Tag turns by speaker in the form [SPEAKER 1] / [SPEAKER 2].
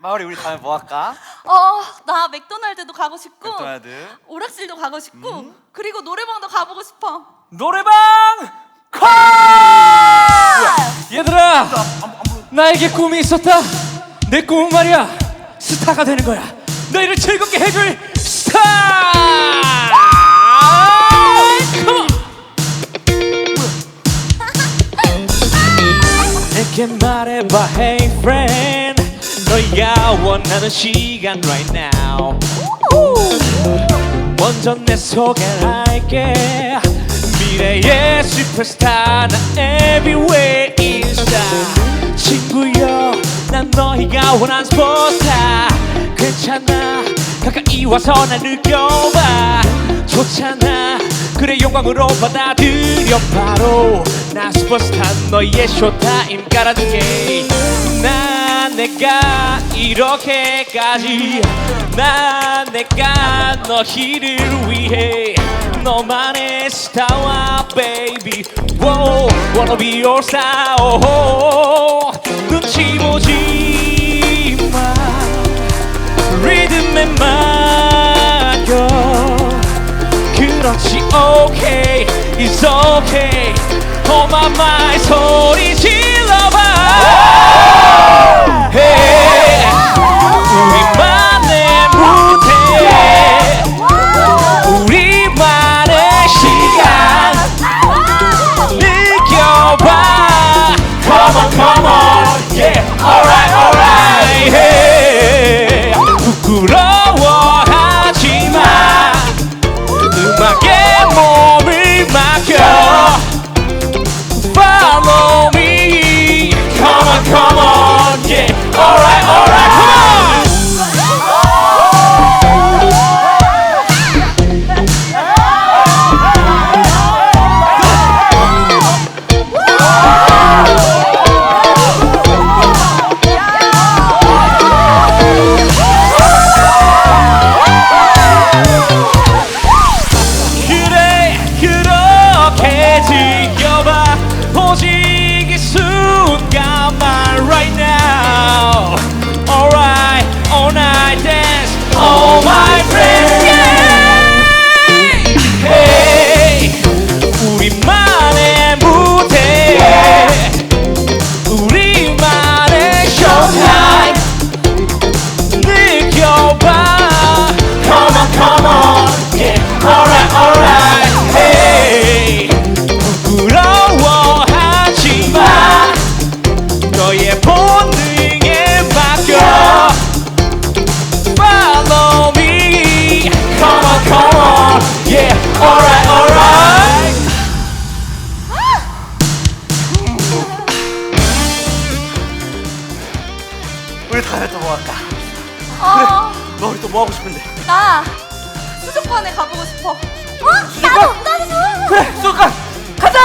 [SPEAKER 1] 마을이 우리 다음에 뭐 할까?
[SPEAKER 2] 어, 나 맥도날드도 가고 싶고
[SPEAKER 1] 맥도날드.
[SPEAKER 2] 오락실도 가고 싶고 그리고 노래방도 가보고 싶어.
[SPEAKER 3] 노래방 콜! 얘들아 나에게 꿈이 있었다 내 꿈은 말이야 스타가 되는 거야 너희를 즐겁게 해줄 스타 컴온 내게 말해봐 hey friend 너희가 원하는 시간 right now. 먼저 내 소개를 할게. 미래의 슈퍼스타 나 everywhere 인스타 친구여. 난 너희가 원하는 스포스타. 괜찮아? 가까이 와서 날 느껴봐. 좋잖아? 그래 영광으로 받아들여. 바로 나 슈퍼스타 너희의 쇼타임 깔아줄게 난 내가 이렇게까지 난 내가 너희를 위해 너만의 스타와 baby Whoa, wanna be your star oh, 눈치 보지 마 리듬에 맡겨 그렇지 okay it's okay Oh my my 소리 질러봐 본능에 맡겨 Follow me Come on come on yeah alright alright
[SPEAKER 1] 우리 다음에 또뭐 할까?
[SPEAKER 2] 어,
[SPEAKER 1] 너 우리 또 뭐 하고 싶은데?
[SPEAKER 2] 나 수족관에 가보고 싶어. 어? 나도 나도.
[SPEAKER 1] 그래 수족관!
[SPEAKER 2] 가자!